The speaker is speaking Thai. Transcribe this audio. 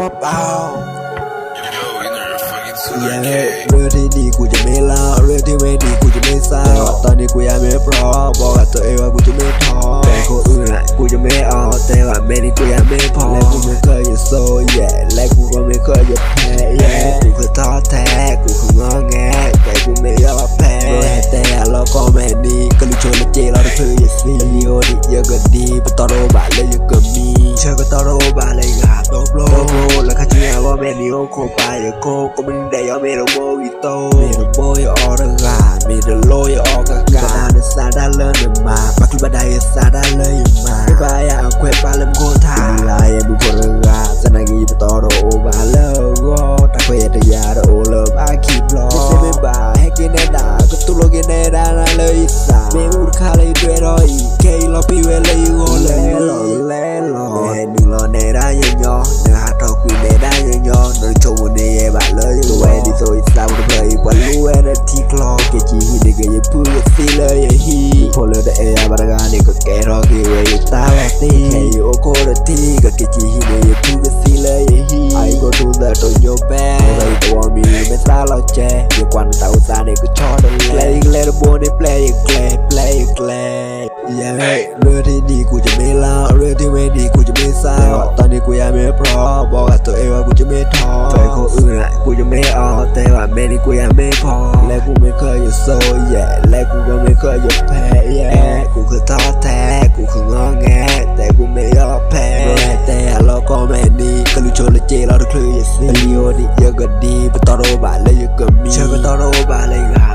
มาเปล่า Yo, in there, fucking to อย่าเรื่องที่ดีกูจะไม่เล่าเรื่องที่ไม่ดีกูจะไม่เศร้าตอนนี้กูยังไม่พร้อมบอกกับตัวเองว่ากูจะไม่ท้อแต่คนอื่นอะกูจะไม่เอาแต่ว่าแม่นี่กูยังไม่พอและกูไม่เคยจะโซแย่และกูก็ไม่เคยจะแพ้แย่กูคือท้อแท้กูคืองอแงแต่กูไม่ยอมแพ้แต่เราก็แม่นี้ก็รู้ชนและเจเราเธออย่าซีลีโอดิเยอะก็ดีไปต่อโเชื่อก็ต่อโรบาเลยหาโตโปรโปรแล้วก็เชื่อว่าแม่นี้โอโคไปเดี๋ เมมูคาเลยด้วยรอยเคลอปีเวเลยโอเลลอเลลอเฮนึงรอเนดายังยอเนื้อหาทอกุยเนดายังยอเนื้อโชว์เนยบาเลยตัวเวดิโซอิสลามเลยวันรู้เอนที่คลอเกจีฮิเดกยพูดสิเลยฮีพอเลย เดเอบารากานี่ก็แกรอกีเวตาลาตีแค่ยูโอโคเดทีก็เกจีฮิเดยพูดสิเลยฮี I go to the to your bed เลยตัวมีไม่ซาเราแจอยู่กวนตาอุตสาเนี่ยก็ชอบเลย play อีกแล้วบนได้ play อีกแล้ว play อีกแล้วอย่าให้เรื่องที่ดีกูจะไม่เล่าเรื่องที่ไม่ดีกูจะไม่เศร้าตอนนี้กูยังไม่พร้อมบอกกับตัวเองว่ากูจะไม่ท้อแฟนคนอื่นอะกูจะไม่เอาแต่ว่าแม่นี่กูยังไม่พอและกูไม่เคยจะโซแย่และกูก็ไม่เคยจะแพ้แย่กูคือท้อแท้กูคืองอแงแต่กูไม่ยอมแพ้แต่เราก็ไม่ดีก็รู้ชนและเจเราทุกคลื่นอย่าซีลีโอนี่เยอะก็ดีไปต่อโรบาเลยเยอะก็มีเชื่อก็ต่อโรบาเลยงา